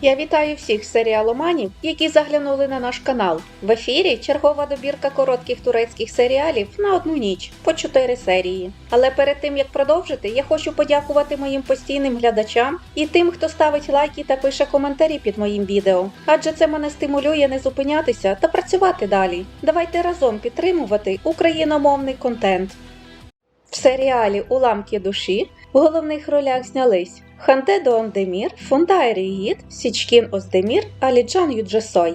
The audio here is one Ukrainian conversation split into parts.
Я вітаю всіх серіаломанів, які заглянули на наш канал. В ефірі чергова добірка коротких турецьких серіалів на одну ніч по 4 серії. Але перед тим як продовжити, я хочу подякувати моїм постійним глядачам і тим, хто ставить лайки та пише коментарі під моїм відео. Адже це мене стимулює не зупинятися та працювати далі. Давайте разом підтримувати україномовний контент. В серіалі Уламки душі в головних ролях знялись Ханте Доандемір, Фундай Ріїд, Січкін Оздемір, Аліджан Юджесой.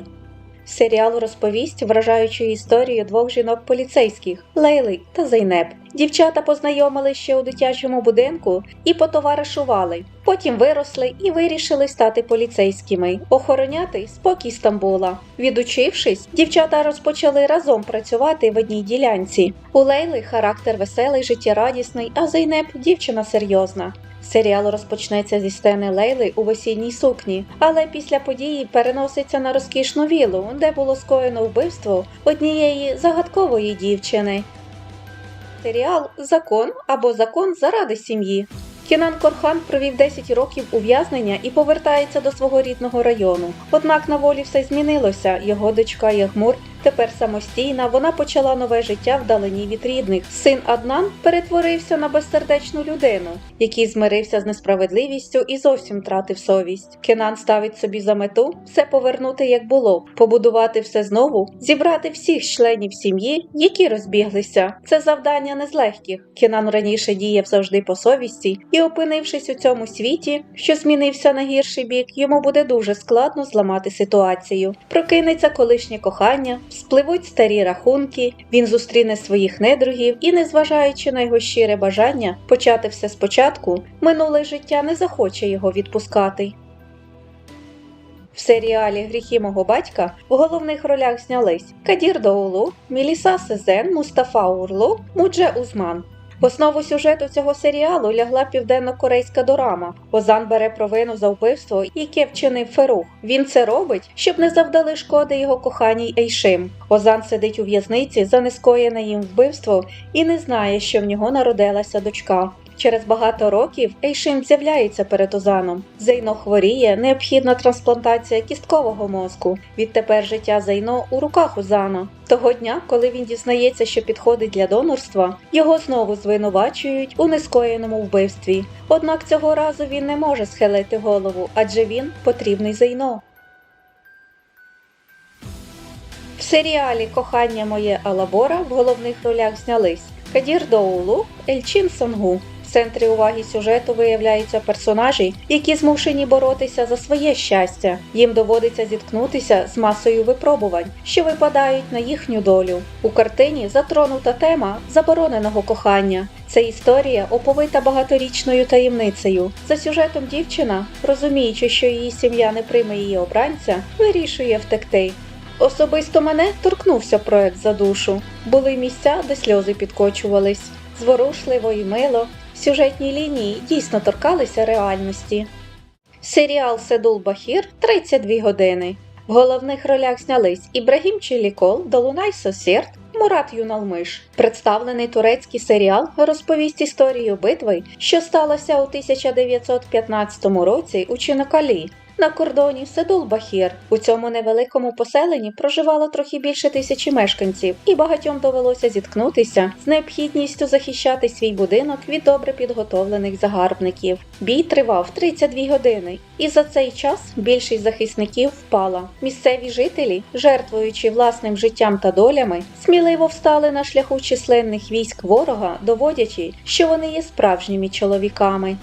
Серіал розповість вражаючу історію двох жінок-поліцейських Лейли та Зайнеп. Дівчата познайомились ще у дитячому будинку і потоваришували. Потім виросли і вирішили стати поліцейськими, охороняти спокій Стамбула. Відучившись, дівчата розпочали разом працювати в одній ділянці. У Лейли характер веселий, життєрадісний, а Зайнеп дівчина серйозна. Серіал розпочнеться зі сцени Лейли у весільній сукні, але після події переноситься на розкішну вілу, де було скоєно вбивство однієї загадкової дівчини. Серіал Закон або Закон заради сім'ї. Кінан Корхан провів 10 років ув'язнення і повертається до свого рідного району. Однак на волі все змінилося. Його дочка Ягмур тепер самостійна. Вона почала нове життя вдалині від рідних. Син Аднан перетворився на безсердечну людину, який змирився з несправедливістю і зовсім втратив совість. Кенан ставить собі за мету все повернути як було, побудувати все знову, зібрати всіх членів сім'ї, які розбіглися. Це завдання не з легких. Кенан раніше діяв завжди по совісті, і, опинившись у цьому світі, що змінився на гірший бік, йому буде дуже складно зламати ситуацію. Прокинеться колишнє кохання, спливуть старі рахунки, він зустріне своїх недругів і, незважаючи на його щире бажання почати все спочатку, минуле життя не захоче його відпускати. В серіалі Гріхи мого батька в головних ролях знялись Кадір Доулу, Міліса Сезен, Мустафа Урлу, Мудже Узман. Основу сюжету цього серіалу лягла південно-корейська дорама. Озан бере провину за вбивство, яке вчинив Ферух. Він це робить, щоб не завдали шкоди його коханій Ейшим. Озан сидить у в'язниці за нескоєне їм вбивство і не знає, що в нього народилася дочка. Через багато років Ейшим з'являється перед Озаном. Зейно хворіє, необхідна трансплантація кісткового мозку. Відтепер життя Зейно у руках Озана. Того дня, коли він дізнається, що підходить для донорства, його знову звинувачують у нескоєному вбивстві. Однак цього разу він не може схилити голову, адже він потрібний Зейно. В серіалі Кохання моє Алабора в головних ролях знялись Кадір Доулу, Ельчин Сонгу. Центрі уваги сюжету виявляються персонажі, які змушені боротися за своє щастя. Їм доводиться зіткнутися з масою випробувань, що випадають на їхню долю. У картині затронута тема забороненого кохання. Це історія оповита багаторічною таємницею. За сюжетом дівчина, розуміючи, що її сім'я не прийме її обранця, вирішує втекти. Особисто мене торкнувся проект за душу. Були місця, де сльози підкочувались. Зворушливо і мило. Сюжетні лінії дійсно торкалися реальності. Серіал Седул Бахір 32 години. В головних ролях знялись Ібрагім Челікол, Долунай Сосєрт, Мурат Юналмиш. Представлений турецький серіал розповість історію битви, що сталося у 1915 році у Чинокалі. На кордоні Седул-Бахір. У цьому невеликому поселенні проживало трохи більше тисячі мешканців, і багатьом довелося зіткнутися з необхідністю захищати свій будинок від добре підготовлених загарбників. Бій тривав 32 години, і за цей час більшість захисників впала. Місцеві жителі, жертвуючи власним життям та долями, сміливо встали на шляху численних військ ворога, доводячи, що вони є справжніми чоловіками.